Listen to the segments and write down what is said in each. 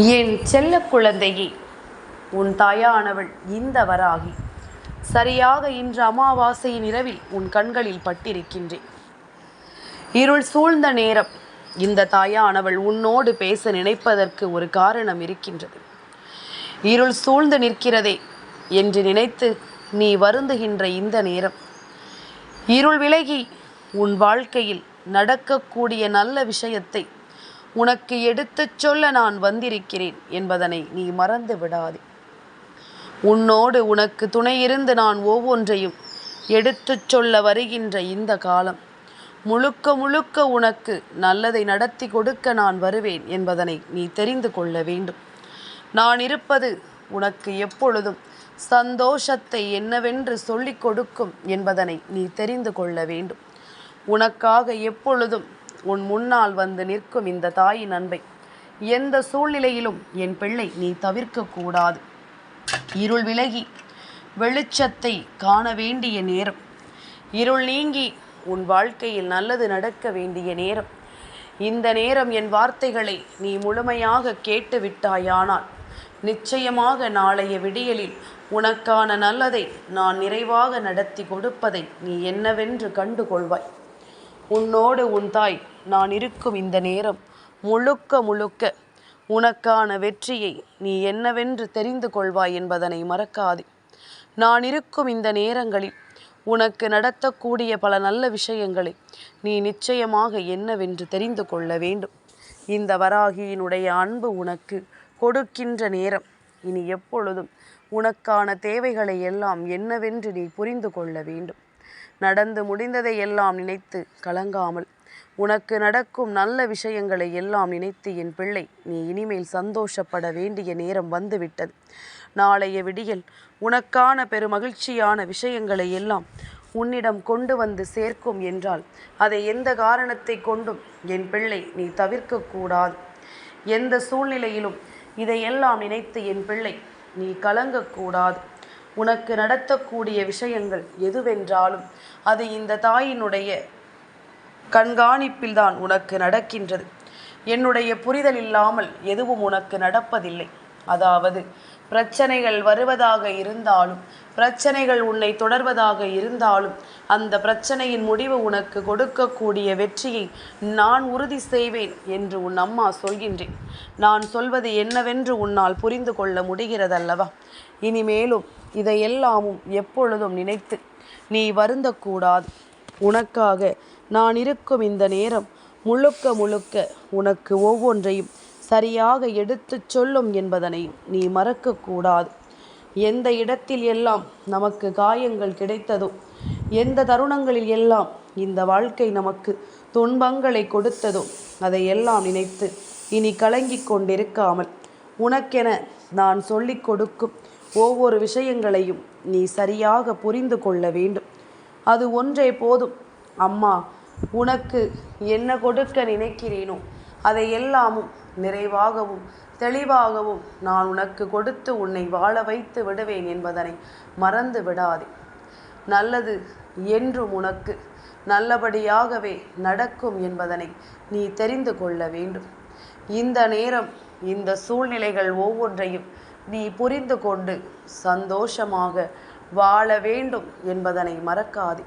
என் செல்ல குழந்தையே உன் தாயானவள் இந்த வராகி. சரியாக இன்று அமாவாசையின் இரவில் உன் கண்களில் பட்டிருக்கின்றேன். இருள் சூழ்ந்த நேரம் இந்த தாயானவள் உன்னோடு பேச நினைப்பதற்கு ஒரு காரணம் இருக்கின்றது. இருள் சூழ்ந்து நிற்கிறதே என்று நினைத்து நீ வருந்துகின்ற இந்த நேரம். இருள் விலகி உன் வாழ்க்கையில் நடக்கக்கூடிய நல்ல விஷயத்தை உனக்கு எடுத்துச் சொல்ல நான் வந்திருக்கிறேன் என்பதனை நீ மறந்து விடாதே. உன்னோடு உனக்கு துணையிருந்து நான் ஒவ்வொன்றையும் எடுத்துச் சொல்ல வருகின்ற இந்த காலம் முழுக்க முழுக்க உனக்கு நல்லதை நடத்தி கொடுக்க நான் வருவேன் என்பதனை நீ தெரிந்து கொள்ள வேண்டும். நான் இருப்பது உனக்கு எப்பொழுதும் சந்தோஷத்தை என்னவென்று சொல்லிக் கொடுக்கும் என்பதனை நீ தெரிந்து கொள்ள வேண்டும். உனக்காக எப்பொழுதும் உன் முன்னால் வந்து நிற்கும் இந்த தாயின் அன்பை. எந்த சூழ்நிலையிலும் என் பிள்ளை நீ தவிர்க்க கூடாது. இருள் விலகி வெளிச்சத்தை காண வேண்டிய நேரம். இருள் நீங்கி உன் வாழ்க்கையில் நல்லது நடக்க வேண்டிய நேரம். இந்த நேரம் என் வார்த்தைகளை நீ முழுமையாக கேட்டு விட்டாயானால் நிச்சயமாக நாளைய விடியலில் உனக்கான நல்லதை நான் நிறைவாக நடத்தி கொடுப்பதை நீ என்னவென்று கண்டுகொள்வாய். உன்னோடு உன் தாய் நான் இருக்கும் இந்த நேரம் முழுக்க முழுக்க உனக்கான வெற்றியை நீ என்னவென்று தெரிந்து கொள்வாய் என்பதனை மறக்காதே. நான் இருக்கும் இந்த நேரங்களில் உனக்கு நடத்தக்கூடிய பல நல்ல விஷயங்களை நீ நிச்சயமாக என்னவென்று தெரிந்து கொள்ள வேண்டும். இந்த வராகியினுடைய அன்பு உனக்கு கொடுக்கின்ற நேரம். இனி எப்பொழுதும் உனக்கான தேவைகளை எல்லாம் என்னவென்று நீ புரிந்து கொள்ள வேண்டும். நடந்து முடிந்ததை எல்லாம் நினைத்து கலங்காமல் உனக்கு நடக்கும் நல்ல விஷயங்களை எல்லாம் நினைத்து என் பிள்ளை நீ இனிமேல் சந்தோஷப்பட வேண்டிய நேரம் வந்துவிட்டது. நாளைய விடியல் உனக்கான பெருமகிழ்ச்சியான விஷயங்களை எல்லாம் உன்னிடம் கொண்டு வந்து சேர்க்கும் என்றால் அதை எந்த காரணத்தை கொண்டும் என் பிள்ளை நீ தவிர்க்கக்கூடாது. எந்த சூழ்நிலையிலும் இதையெல்லாம் நினைத்து என் பிள்ளை நீ கலங்கக்கூடாது. உனக்கு நடத்தக்கூடிய விஷயங்கள் எதுவென்றாலும் அது இந்த தாயினுடைய கண்காணிப்பில்தான் உனக்கு நடக்கின்றது. என்னுடைய புரிதல் இல்லாமல் எதுவும் உனக்கு நடப்பதில்லை. அதாவது பிரச்சனைகள் வருவதாக இருந்தாலும் பிரச்சனைகள் உன்னை தொடர்வதாக இருந்தாலும் அந்த பிரச்சனையின் முடிவு உனக்கு கொடுக்கக்கூடிய வெற்றியை நான் உறுதி செய்வேன் என்று உன் அம்மா சொல்கின்றேன். நான் சொல்வது என்னவென்று உன்னால் புரிந்து கொள்ள முடிகிறதல்லவா? இனிமேலும் இதையெல்லாமும் எப்பொழுதும் நினைத்து நீ வருந்தக்கூடாது. உனக்காக நான் இருக்கும் இந்த நேரம் முழுக்க முழுக்க உனக்கு ஒவ்வொன்றையும் சரியாக எடுத்துச் சொல்லும் என்பதனை நீ மறக்கக்கூடாது எந்த இடத்தில் எல்லாம் நமக்கு காயங்கள் கிடைத்ததோ எந்த தருணங்களில் எல்லாம் இந்த வாழ்க்கை நமக்கு துன்பங்களை கொடுத்ததோ அதையெல்லாம் நினைத்து இனி கலங்கிக் கொண்டிருக்காமல் உனக்கென நான் சொல்லிக் கொடுக்கும் ஒவ்வொரு விஷயங்களையும் நீ சரியாக புரிந்து கொள்ள வேண்டும். அது ஒன்றே போதும். அம்மா உனக்கு என்ன கொடுக்க நினைக்கிறேனோ அதை எல்லாமும் நிறைவாகவும் தெளிவாகவும் நான் உனக்கு கொடுத்து உன்னை வாழ வைத்து விடுவேன் என்பதனை மறந்து விடாதே. நல்லது என்றும் உனக்கு நல்லபடியாகவே நடக்கும் என்பதனை நீ தெரிந்து கொள்ள வேண்டும். இந்த நேரம் இந்த சூழ்நிலைகள் ஒவ்வொன்றையும் நீ புரிந்து கொண்டு சந்தோஷமாக வாழ வேண்டும் என்பதனை மறக்காதே.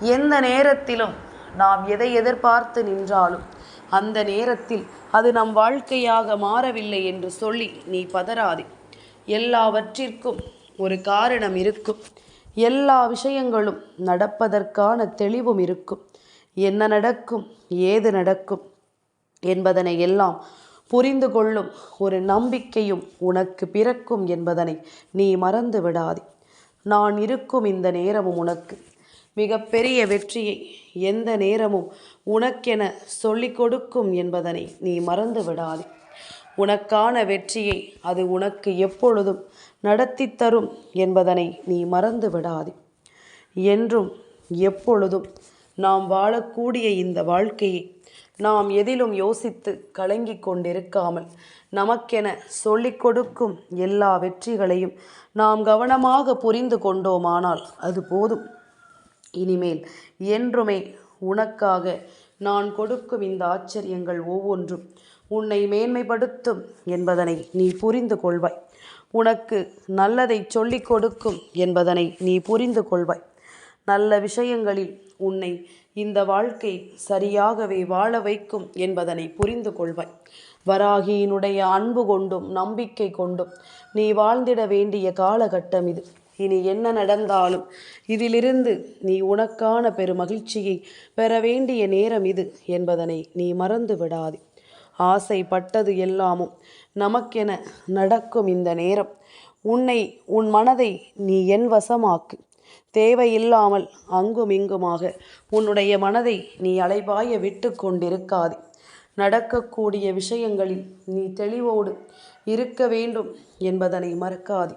எந்த நேரத்திலும் நாம் எதை எதிர்பார்த்து நின்றாலும் அந்த நேரத்தில் அது நம் வாழ்க்கையாக மாறவில்லை என்று சொல்லி நீ பதறாதே. எல்லாவற்றிற்கும் ஒரு காரணம் இருக்கும். எல்லா விஷயங்களும் நடப்பதற்கான தெளிவும் இருக்கும். என்ன நடக்கும் ஏது நடக்கும் என்பதனை எல்லாம் புரிந்து கொள்ளும் ஒரு நம்பிக்கையும் உனக்கு பிறக்கும் என்பதனை நீ மறந்து விடாதே. நான் இருக்கும் இந்த நேரமும் உனக்கு மிகப்பெரிய வெற்றியை எந்த நேரமும் உனக்கென சொல்லிக் கொடுக்கும் என்பதனை நீ மறந்து விடாதே உனக்கான வெற்றியை அது உனக்கு எப்பொழுதும் நடத்தி தரும் என்பதனை நீ மறந்து விடாதே என்றும் எப்பொழுதும் நாம் வாழக்கூடிய இந்த வாழ்க்கையை நாம் எதிலும் யோசித்து கலங்கி கொண்டிருக்காமல் நமக்கென சொல்லிக் கொடுக்கும் எல்லா வெற்றிகளையும் நாம் கவனமாக புரிந்து கொண்டோமானால் அது போதும். இனிமேல் என்றுமே உனக்காக நான் கொடுக்கும் இந்த ஆச்சரியங்கள் ஒவ்வொன்றும் உன்னை மேன்மைப்படுத்தும் என்பதனை நீ புரிந்து கொள்வாய். உனக்கு நல்லதை சொல்லிக் கொடுக்கும் என்பதனை நீ புரிந்து கொள்வாய். நல்ல விஷயங்களில் உன்னை இந்த வாழ்க்கை சரியாகவே வாழ வைக்கும் என்பதனை புரிந்து கொள்வாய். வராகியினுடைய அன்பு கொண்டும் நம்பிக்கை கொண்டும் நீ வாழ்ந்திட வேண்டிய காலகட்டம் இது. இனி என்ன நடந்தாலும் இதிலிருந்து நீ உனக்கான பெருமகிழ்ச்சியை பெற வேண்டிய நேரம் இது என்பதனை நீ மறந்து விடாதே. ஆசைப்பட்டது எல்லாமும் நமக்கென நடக்கும் இந்த நேரம். உன்னை உன் மனதை நீ என் வசமாக்கு. தேவையில்லாமல் அங்கும் இங்குமாக உன்னுடைய மனதை நீ அலைபாய விட்டு கொண்டிருக்காதே. நடக்கக்கூடிய விஷயங்களில் நீ தெளிவோடு இருக்க வேண்டும் என்பதனை மறக்காதே.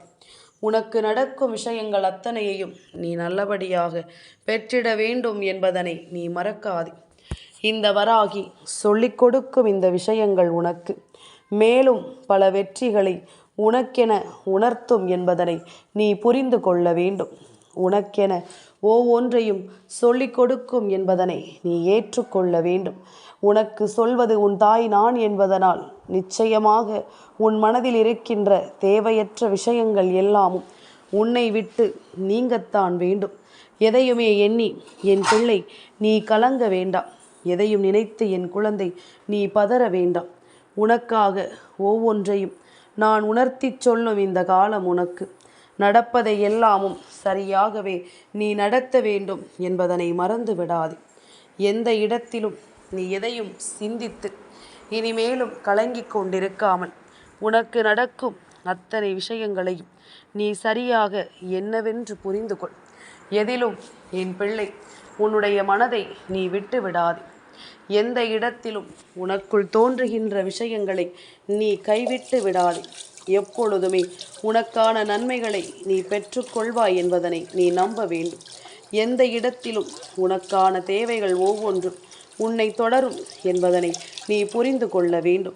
உனக்கு நடக்கும் விஷயங்கள் அத்தனையையும் நீ நல்லபடியாக பெற்றிட வேண்டும் என்பதனை நீ மறக்காதே. இந்த வராகி சொல்லிக் கொடுக்கும் இந்த விஷயங்கள் உனக்கு. மேலும் பல வெற்றிகளை உனக்கென உணர்த்தும் என்பதனை நீ புரிந்து கொள்ள வேண்டும். உனக்கென ஒவ்வொன்றையும் சொல்லிக் கொடுக்கும் என்பதனை நீ ஏற்றுக்கொள்ள வேண்டும். உனக்கு சொல்வது உன் தாய் நான் என்பதனால் நிச்சயமாக உன் மனதில் இருக்கின்ற தேவையற்ற விஷயங்கள் எல்லாமும் உன்னை விட்டு நீங்கத்தான் வேண்டும். எதையுமே எண்ணி என் பிள்ளை நீ கலங்க வேண்டாம். எதையும் நினைத்து என் குழந்தை நீ பதற வேண்டாம். உனக்காக ஒவ்வொன்றையும் நான் உணர்த்திச் சொல்லும் இந்த காலம் உனக்கு. நடப்பதை எல்லாமும் சரியாகவே நீ நடத்த வேண்டும் என்பதனை மறந்து விடாது எந்த இடத்திலும் நீ எதையும் சிந்தித்து இனிமேலும் கலங்கிக் கொண்டிருக்காமல் உனக்கு நடக்கும் அத்தனை விஷயங்களையும் நீ சரியாக என்னவென்று புரிந்து கொள். எதிலும் என் பிள்ளை உன்னுடைய மனதை நீ விட்டு விடாது எந்த இடத்திலும் உனக்குள் தோன்றுகின்ற விஷயங்களை நீ கைவிட்டு விடாதே. எப்பொழுதுமே உனக்கான நன்மைகளை நீ பெற்றுக்கொள்வாய் என்பதனை நீ நம்ப வேண்டும். எந்த இடத்திலும் உனக்கான தேவைகள் ஒவ்வொன்றும் உன்னை தொடரும் என்பதனை நீ புரிந்து கொள்ள வேண்டும்.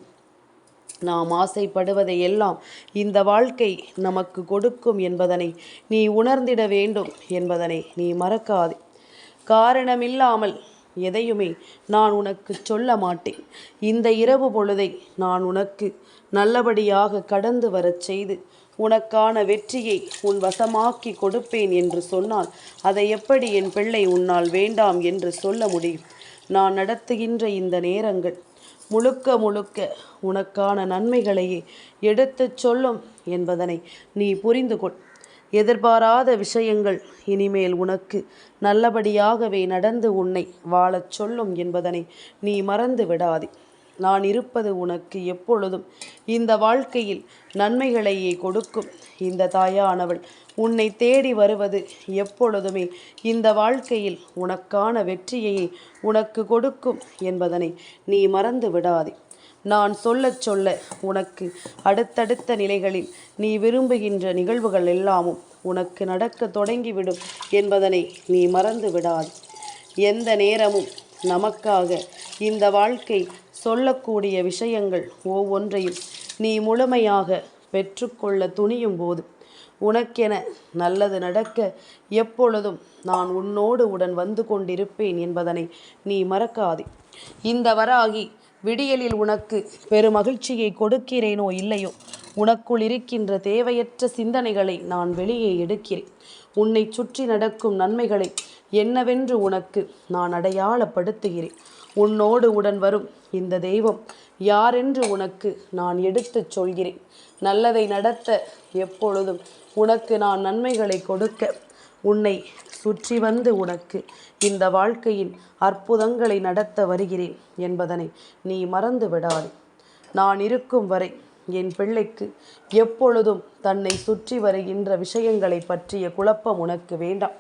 நாம் ஆசைப்படுவதை எல்லாம் இந்த வாழ்க்கை நமக்கு கொடுக்கும் என்பதனை நீ உணர்ந்திட வேண்டும் என்பதனை நீ மறக்காதே. காரணமில்லாமல் எதையுமே நான் உனக்கு சொல்ல மாட்டேன். இந்த இரவு பொழுதை நான் உனக்கு நல்லபடியாக கடந்து வரச் செய்து உனக்கான வெற்றியை உன் வசமாக்கி கொடுப்பேன் என்று சொன்னால் அதை எப்படி என் பிள்ளை உன்னால் வேண்டாம் என்று சொல்ல முடியும்? நான் நடத்துகின்ற இந்த நேரங்கள் முழுக்க முழுக்க உனக்கான நன்மைகளையே எடுத்துச் சொல்லும் என்பதனை நீ புரிந்து கொள் எதிர்பாராத விஷயங்கள் இனிமேல் உனக்கு நல்லபடியாகவே நடந்து உன்னை வாழச் சொல்லும் என்பதனை நீ மறந்து விடாதே. நான் இருப்பது உனக்கு எப்பொழுதும் இந்த வாழ்க்கையில் நன்மைகளையே கொடுக்கும். இந்த தாயானவள் உன்னை தேடி வருவது எப்பொழுதுமே இந்த வாழ்க்கையில் உனக்கான வெற்றியையே உனக்கு கொடுக்கும் என்பதனை நீ மறந்து விடாதே. நான் சொல்லச் சொல்ல உனக்கு அடுத்தடுத்த நிலைகளில் நீ விரும்புகின்ற நிகழ்வுகள் எல்லாமும் உனக்கு நடக்க தொடங்கிவிடும் என்பதனை நீ மறந்து விடாது. எந்த நேரமும் நமக்காக இந்த வாழ்க்கை சொல்லக்கூடிய விஷயங்கள் ஒவ்வொன்றையும் நீ முழுமையாக பெற்றுக்கொள்ள துணியும் போது உனக்கென நல்லது நடக்க எப்பொழுதும் நான் உன்னோடு உடன் வந்து கொண்டிருப்பேன் என்பதனை நீ மறக்காதே. இந்த வராகி விடியலில் உனக்கு பெருமகிழ்ச்சியை கொடுக்கிறேனோ இல்லையோ? உனக்குள் இருக்கின்ற தேவையற்ற சிந்தனைகளை நான் வெளியே எடுக்கிறேன். உன்னை சுற்றி நடக்கும் நன்மைகளை என்னவென்று உனக்கு நான் அடையாளப்படுத்துகிறேன். உன்னோடு உடன் வரும் இந்த தெய்வம் யாரென்று உனக்கு நான் எடுத்துச் சொல்கிறேன். நல்லதை நடத்த எப்பொழுதும் உனக்கு நான் நன்மைகளை கொடுக்க உன்னை சுற்றி வந்து உனக்கு இந்த வாழ்க்கையின் அற்புதங்களை நடத்த வருகிறேன் என்பதனை நீ மறந்து விடாதே நான் இருக்கும் வரை என் பிள்ளைக்கு எப்பொழுதும் தன்னை சுற்றி வருகின்ற விஷயங்களை பற்றிய குழப்பம் உனக்கு வேண்டாம்.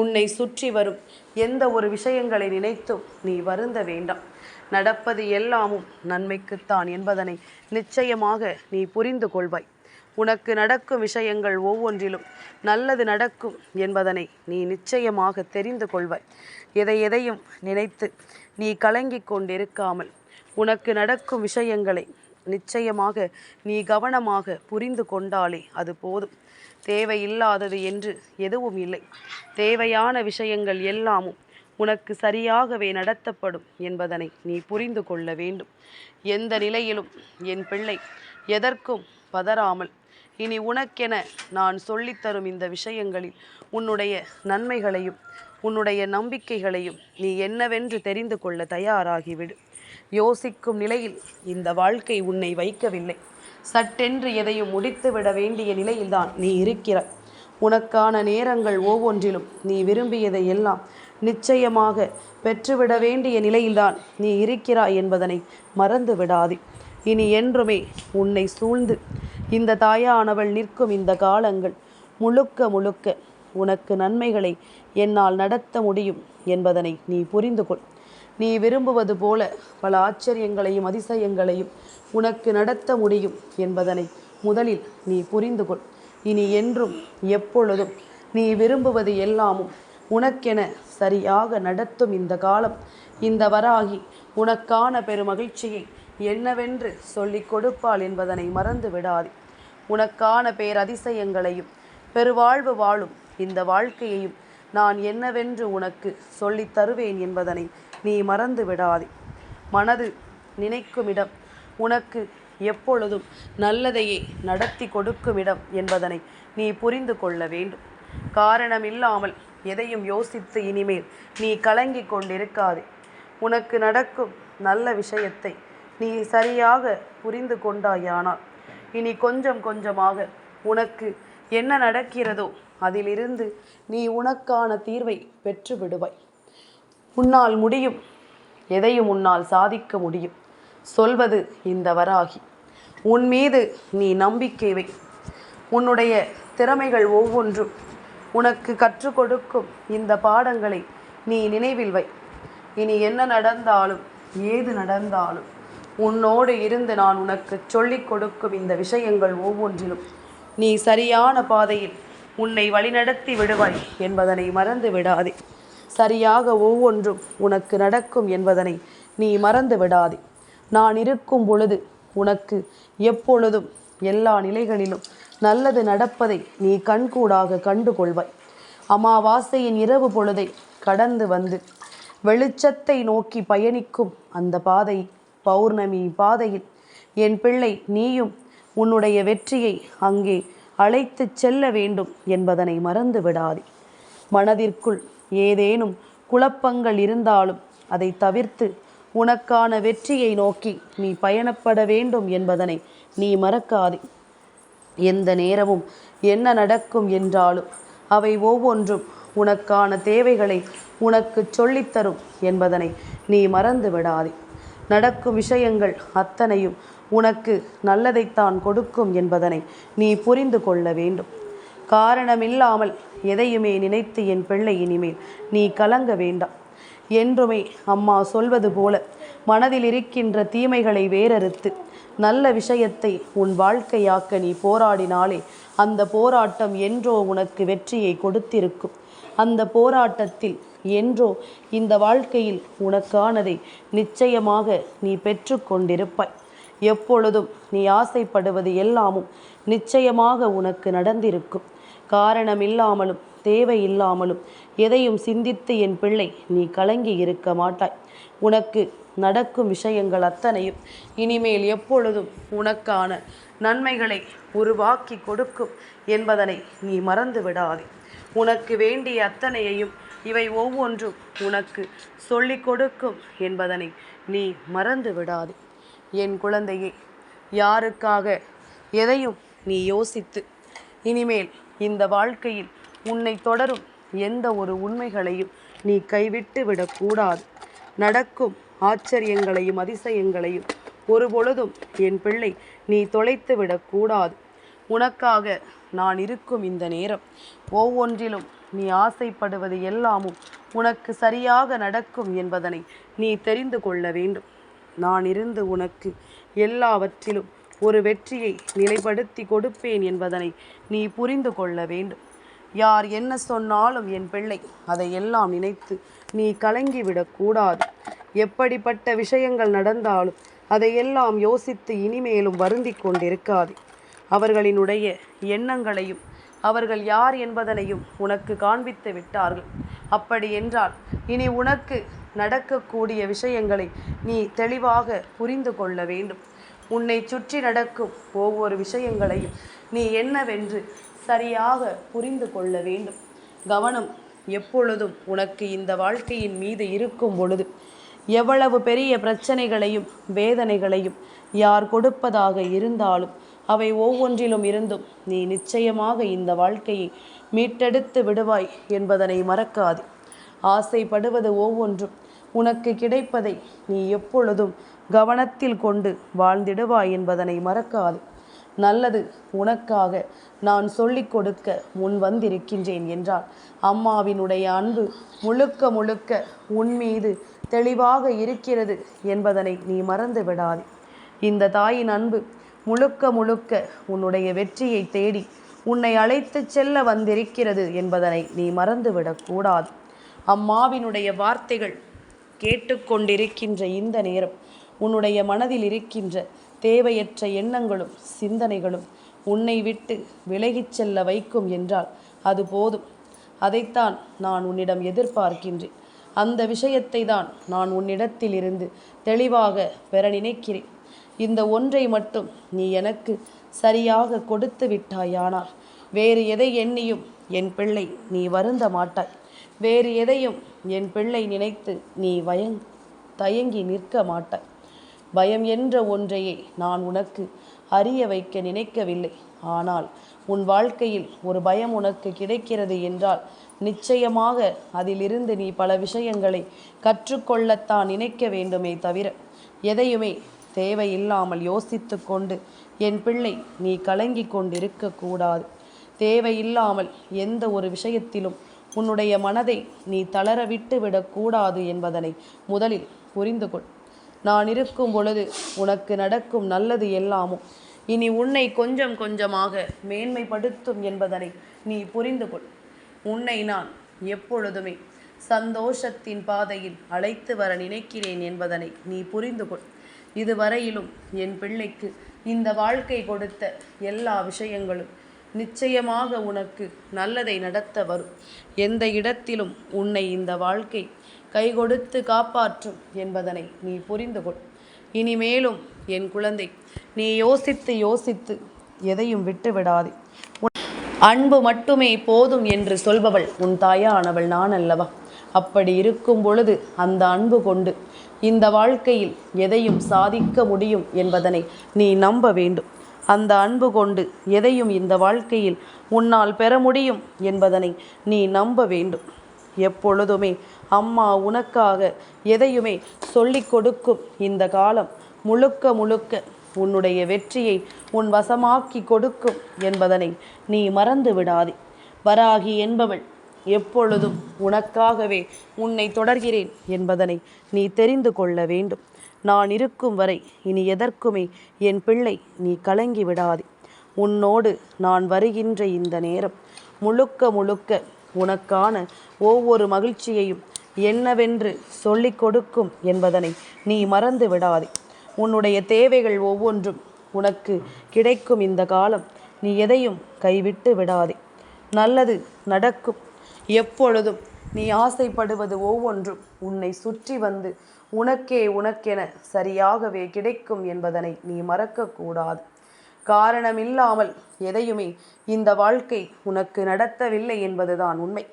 உன்னை சுற்றி வரும் எந்த ஒரு விஷயங்களை நினைத்தும் நீ வருந்த வேண்டாம். நடப்பது எல்லாமும் நன்மைக்குத்தான் என்பதனை நிச்சயமாக நீ புரிந்து கொள்வாய். உனக்கு நடக்கும் விஷயங்கள் ஒவ்வொன்றிலும் நல்லது நடக்கும் என்பதனை நீ நிச்சயமாக தெரிந்து கொள்வாய். எதை எதையும் நினைத்து நீ கலங்கிக் கொண்டிருக்காமல் உனக்கு நடக்கும் விஷயங்களை நிச்சயமாக நீ கவனமாக புரிந்து கொண்டாலே அது போதும். தேவையில்லாதது என்று எதுவும் இல்லை. தேவையான விஷயங்கள் எல்லாமும் உனக்கு சரியாகவே நடத்தப்படும் என்பதனை நீ புரிந்து கொள்ள வேண்டும். எந்த நிலையிலும் என் பிள்ளை எதற்கும் பதறாமல் இனி உனக்கென நான் சொல்லித்தரும் இந்த விஷயங்களில் உன்னுடைய நன்மைகளையும் உன்னுடைய நம்பிக்கைகளையும் நீ என்னவென்று தெரிந்து கொள்ள தயாராகிவிடு. யோசிக்கும் நிலையில் இந்த வாழ்க்கை உன்னை வைக்கவில்லை. சட்டென்று எதையும் முடித்துவிட வேண்டிய நிலையில்தான் நீ இருக்கிறாய். உனக்கான நேரங்கள் ஒவ்வொன்றிலும் நீ விரும்பியதை எல்லாம் நிச்சயமாக பெற்றுவிட வேண்டிய நிலையில்தான் நீ இருக்கிறாய் என்பதனை மறந்து விடாதே இனி என்றுமே உன்னை சூழ்ந்து இந்த தாயானவள் நிற்கும் இந்த காலங்கள். முழுக்க முழுக்க உனக்கு நன்மைகளை என்னால் நடத்த முடியும் என்பதனை நீ புரிந்து கொள். நீ விரும்புவது போல பல ஆச்சரியங்களையும் அதிசயங்களையும் உனக்கு நடத்த முடியும் என்பதனை முதலில் நீ புரிந்து கொள். இனி என்றும் எப்பொழுதும் நீ விரும்புவது எல்லாமும் உனக்கென சரியாக நடத்தும் இந்த காலம். இந்த வராகி உனக்கான பெருமகிழ்ச்சியை என்னவென்று சொல்லிக் கொடுப்பாள் என்பதனை மறந்து விடாதே. உனக்கான பேரதிசயங்களையும் பெருவாழ்வு வாழும் இந்த வாழ்க்கையையும் நான் என்னவென்று உனக்கு சொல்லித் தருவேன் என்பதனை நீ மறந்து விடாதே. மனது நினைக்கும் இடம் உனக்கு எப்பொழுதும் நல்லதையே நடத்தி கொடுக்கும் இடம் என்பதனை நீ புரிந்து கொள்ள வேண்டும். காரணமில்லாமல் எதையும் யோசித்து இனிமேல் நீ கலங்கிக் கொண்டிருக்காதே. உனக்கு நடக்கும் நல்ல விஷயத்தை நீ சரியாக புரிந்து கொண்டாயானால். இனி கொஞ்சம் கொஞ்சமாக உனக்கு என்ன நடக்கிறதோ அதிலிருந்து நீ உனக்கான தீர்வை பெற்று விடுவாய். உன்னால் முடியும் எதையும் உன்னால் சாதிக்க முடியும். சொல்வது இந்த வராகி. உன் மீது நீ நம்பிக்கை வை. உன்னுடைய திறமைகள் ஒவ்வொன்றும் உனக்கு கற்றுக் கொடுக்கும் இந்த பாடங்களை நீ நினைவில் வை. இனி என்ன நடந்தாலும் ஏது நடந்தாலும் உன்னோடு இருந்து நான் உனக்கு சொல்லிக் கொடுக்கும் இந்த விஷயங்கள் ஒவ்வொன்றிலும். நீ சரியான பாதையில் உன்னை வழிநடத்தி விடுவாய் என்பதனை மறந்து விடாதே. சரியாக ஒவ்வொன்றும் உனக்கு நடக்கும் என்பதனை நீ மறந்து விடாதே. நான் இருக்கும் பொழுது உனக்கு எப்பொழுதும் எல்லா நிலைகளிலும் நல்லது நடப்பதை நீ கண்கூடாக கண்டு கொள்வாய் அமாவாசையின் இரவு பொழுதை கடந்து வந்து வெளிச்சத்தை நோக்கி பயணிக்கும் அந்த பாதை பௌர்ணமி பாதையில் என் பிள்ளை நீயும் உன்னுடைய வெற்றியை அங்கே அழைத்துச் செல்ல வேண்டும் என்பதனை மறந்து விடாதே. மனதிற்குள் ஏதேனும் குழப்பங்கள் இருந்தாலும் அதை தவிர்த்து உனக்கான வெற்றியை நோக்கி நீ பயணப்பட வேண்டும் என்பதனை நீ மறக்காதே. எந்த நேரமும் என்ன நடக்கும் என்றாலும் அவை ஒவ்வொன்றும் உனக்கான தேவைகளை உனக்கு சொல்லித்தரும் என்பதனை நீ மறந்து விடாதே. நடக்கும் விஷயங்கள் அத்தனையும் உனக்கு நல்லதைத்தான் கொடுக்கும் என்பதனை நீ புரிந்து கொள்ள வேண்டும். காரணமில்லாமல் எதையுமே நினைத்து என் பிள்ளை இனிமேல் நீ கலங்க வேண்டாம். என்றுமே அம்மா சொல்வது போல மனதில் இருக்கின்ற தீமைகளை வேறறுத்து நல்ல விஷயத்தை உன் வாழ்க்கையாக்க நீ போராடினாலே அந்த போராட்டம் என்றோ உனக்கு வெற்றியை கொடுத்திருக்கும். அந்த போராட்டத்தில் என்றோ இந்த வாழ்க்கையில் உனக்கானதை நிச்சயமாக நீ பெற்று கொண்டிருப்பாய் எப்பொழுதும் நீ ஆசைப்படுவது எல்லாமும் நிச்சயமாக உனக்கு நடந்திருக்கும். காரணம் இல்லாமலும் தேவையில்லாமலும் எதையும் சிந்தித்து என் பிள்ளை நீ கலங்கி இருக்க மாட்டாய். உனக்கு நடக்கும் விஷயங்கள் அத்தனையும் இனிமேல் எப்பொழுதும் உனக்கான நன்மைகளை உருவாக்கி கொடுக்கும் என்பதனை நீ மறந்து விடாதே உனக்கு வேண்டிய அத்தனையையும் இவை ஒவ்வொன்றும் உனக்கு சொல்லிக் கொடுக்கும் என்பதனை நீ மறந்து விடாதே. என் குழந்தையே யாருக்காக எதையும் நீ யோசித்து இனிமேல் இந்த வாழ்க்கையில் உன்னை தொடரும் எந்த ஒரு உண்மைகளையும் நீ கைவிட்டு விடக்கூடாது. நடக்கும் ஆச்சரியங்களையும் அதிசயங்களையும் ஒரு பொழுதும் என் பிள்ளை நீ தொலைத்து விடக்கூடாது. உனக்காக நான் இருக்கும் இந்த நேரம். ஒவ்வொன்றிலும் நீ ஆசைப்படுவது எல்லாமும் உனக்கு சரியாக நடக்கும் என்பதனை நீ தெரிந்து கொள்ள வேண்டும். நான் இருந்து உனக்கு எல்லாவற்றிலும் ஒரு வெற்றியை நிலைப்படுத்தி கொடுப்பேன் என்பதனை நீ புரிந்து கொள்ள வேண்டும். யார் என்ன சொன்னாலும் என் பிள்ளை அதையெல்லாம் நினைத்து நீ கலங்கிவிடக்கூடாது எப்படிப்பட்ட விஷயங்கள் நடந்தாலும் அதையெல்லாம் யோசித்து இனிமேலும் வருந்தி கொண்டிருக்காது. அவர்களினுடைய எண்ணங்களையும் அவர்கள் யார் என்பதனையும் உனக்கு காண்பித்து விட்டார்கள். அப்படி என்றால் இனி உனக்கு நடக்கக்கூடிய விஷயங்களை நீ தெளிவாக புரிந்து கொள்ள வேண்டும். உன்னை சுற்றி நடக்கும் ஒவ்வொரு விஷயங்களையும் நீ என்னவென்று சரியாக புரிந்து கொள்ள வேண்டும். கவனம் எப்பொழுதும் உனக்கு இந்த வாழ்க்கையின் மீது இருக்கும் பொழுது எவ்வளவு பெரிய பிரச்சனைகளையும் வேதனைகளையும் யார் கொடுப்பதாக இருந்தாலும் அவை ஒவ்வொன்றிலும் இருந்தும் நீ நிச்சயமாக இந்த வாழ்க்கையை மீட்டெடுத்து விடுவாய் என்பதனை மறக்காது. ஆசைப்படுவது ஒவ்வொன்றும் உனக்கு கிடைப்பதை நீ எப்பொழுதும் கவனத்தில் கொண்டு வாழ்ந்திடுவாய் என்பதனை மறக்காது. நல்லது உனக்காக நான் சொல்லிக் கொடுக்க முன் வந்திருக்கின்றேன் என்றால் அம்மாவினுடைய அன்பு முழுக்க முழுக்க உன் மீது தெளிவாக இருக்கிறது என்பதனை நீ மறந்து விடாது. இந்த தாயின் அன்பு முழுக்க முழுக்க உன்னுடைய வெற்றியை தேடி உன்னை அழைத்து செல்ல வந்திருக்கிறது என்பதனை நீ மறந்துவிடக்கூடாது அம்மாவினுடைய வார்த்தைகள் கேட்டுக்கொண்டிருக்கின்ற இந்த நேரம் உன்னுடைய மனதில் இருக்கின்ற தேவையற்ற எண்ணங்களும் சிந்தனைகளும் உன்னை விட்டு விலகிச் செல்ல வைக்கும் என்றால் அது போதும். அதைத்தான் நான் உன்னிடம் எதிர்பார்க்கின்றேன். அந்த விஷயத்தை தான் நான் உன்னிடத்தில் இருந்து தெளிவாக பெற நினைக்கிறேன். இந்த ஒன்றை மட்டும் நீ எனக்கு சரியாக கொடுத்து விட்டாயானால் வேறு எதை எண்ணியும் என் பிள்ளை நீ வருந்த மாட்டாய். வேறு எதையும் என் பிள்ளை நினைத்து நீ வயங் தயங்கி நிற்க மாட்டாய். பயம் என்ற ஒன்றையே நான் உனக்கு அறிய வைக்க நினைக்கவில்லை. ஆனால் உன் வாழ்க்கையில் ஒரு பயம் உனக்கு கிடைக்கிறது என்றால் நிச்சயமாக அதிலிருந்து நீ பல விஷயங்களை கற்றுக்கொள்ளத்தான் நினைக்க வேண்டுமே தவிர எதையுமே தேவையில்லாமல் யோசித்து கொண்டு என் பிள்ளை நீ கலங்கி கொண்டிருக்க கூடாது. தேவையில்லாமல் எந்த ஒரு விஷயத்திலும் உன்னுடைய மனதை நீ தளர விட்டு விடக்கூடாது என்பதனை முதலில் புரிந்து கொள். நான் இருக்கும் பொழுது உனக்கு நடக்கும் நல்லது எல்லாமும் இனி உன்னை கொஞ்சம் கொஞ்சமாக மேன்மைப்படுத்தும் என்பதனை நீ புரிந்து கொள். உன்னை நான் எப்பொழுதுமே சந்தோஷத்தின் பாதையில் அழைத்து வர நினைக்கிறேன் என்பதனை நீ புரிந்து கொள். இதுவரையிலும் என் பிள்ளைக்கு இந்த வாழ்க்கை கொடுத்த எல்லா விஷயங்களும் நிச்சயமாக உனக்கு நல்லதை நடத்த வரும். எந்த இடத்திலும் உன்னை இந்த வாழ்க்கை கை கொடுத்து காப்பாற்றும் என்பதனை நீ புரிந்து கொள். இனிமேலும் என் குழந்தை நீ யோசித்து யோசித்து எதையும் விட்டு விடாதே அன்பு மட்டுமே போதும் என்று சொல்பவள் உன் தாயானவள் நான் அல்லவா அப்படி இருக்கும் பொழுது அந்த அன்பு கொண்டு இந்த வாழ்க்கையில் எதையும் சாதிக்க முடியும் என்பதனை நீ நம்ப வேண்டும். அந்த அன்பு கொண்டு எதையும் இந்த வாழ்க்கையில் உன்னால் பெற முடியும் என்பதனை நீ நம்ப வேண்டும். எப்பொழுதுமே அம்மா உனக்காக எதையுமே சொல்லிக் கொடுக்கும் இந்த காலம் முழுக்க முழுக்க உன்னுடைய வெற்றியை உன் வசமாக்கி கொடுக்கும் என்பதனை நீ மறந்து விடாதே. வராகி என்பவள் எப்பொழுதும் உனக்காகவே உன்னை தொடர்கிறேன் என்பதனை நீ தெரிந்து கொள்ள வேண்டும். நான் இருக்கும் வரை இனி எதற்குமே என் பிள்ளை நீ கலங்கி விடாதே. உன்னோடு நான் வருகின்ற இந்த நேரம் முழுக்க முழுக்க உனக்கான ஒவ்வொரு மகிழ்ச்சியையும் என்னவென்று சொல்லிக் கொடுக்கும் என்பதனை நீ மறந்து விடாதே. உன்னுடைய தேவைகள் ஒவ்வொன்றும் உனக்கு கிடைக்கும் இந்த காலம் நீ எதையும் கைவிட்டு விடாதே. நல்லது நடக்கும். எப்பொழுதும் நீ ஆசைப்படுவது ஒவ்வொன்றும் உன்னை சுற்றி வந்து உனக்கே உனக்கென சரியாகவே கிடைக்கும் என்பதனை நீ மறக்கக்கூடாது. காரணமில்லாமல் எதையுமே இந்த வாழ்க்கை உனக்கு நடத்தவில்லை என்பதுதான் உண்மை.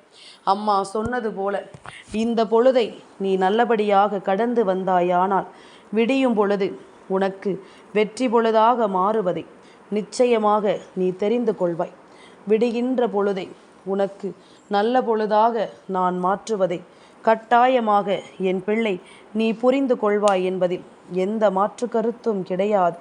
அம்மா சொன்னது போல இந்த பொழுதை நீ நல்லபடியாக கடந்து வந்தாயானால் விடியும் பொழுது உனக்கு வெற்றி பொழுதாக மாறுவதை நிச்சயமாக நீ தெரிந்து கொள்வாய். விடுகின்ற பொழுதை உனக்கு நல்ல பொழுதாக நான் மாற்றுவதை. கட்டாயமாக என் பிள்ளை நீ புரிந்து கொள்வாய் என்பதில் எந்த மாற்று கருத்தும் கிடையாது.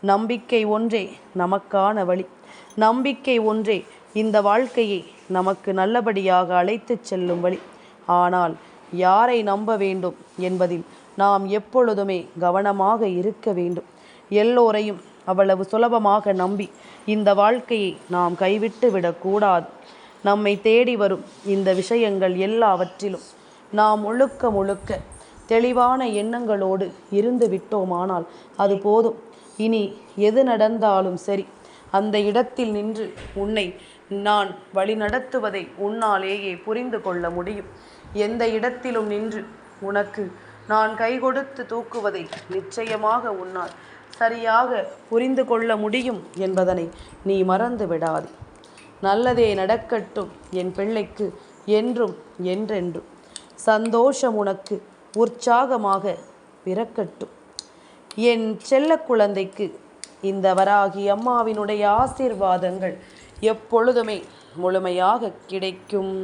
நம்பிக்கை ஒன்றே நமக்கான வழி. நம்பிக்கை ஒன்றே இந்த வாழ்க்கையை நமக்கு நல்லபடியாக அழைத்துச் செல்லும் வழி. ஆனால் யாரை நம்ப வேண்டும் என்பதில் நாம் எப்பொழுதுமே கவனமாக இருக்க வேண்டும். எல்லோரையும் அவ்வளவு சுலபமாக நம்பி இந்த வாழ்க்கையை நாம் கைவிட்டு விடக்கூடாது. நம்மை தேடி வரும் இந்த விஷயங்கள் எல்லாவற்றிலும். நாம் முழுக்க முழுக்க தெளிவான எண்ணங்களோடு இருந்து விட்டோமானால் அது போதும். இனி எது நடந்தாலும் சரி அந்த இடத்தில் நின்று உன்னை நான் வழிநடத்துவதை உன்னாலேயே புரிந்து கொள்ள முடியும். எந்த இடத்திலும் நின்று உனக்கு நான் கை கொடுத்து தூக்குவதை நிச்சயமாக உன்னால் சரியாக புரிந்து கொள்ள முடியும் என்பதனை நீ மறந்து விடாதே. நல்லதே நடக்கட்டும் என் பிள்ளைக்கு என்றும் என்றென்றும். சந்தோஷம் உனக்கு உற்சாகமாக பிறக்கட்டும். என் செல்ல குழந்தைக்கு இந்த வராகி அம்மாவினுடைய ஆசீர்வாதங்கள் எப்பொழுதுமே முழுமையாக கிடைக்கும்.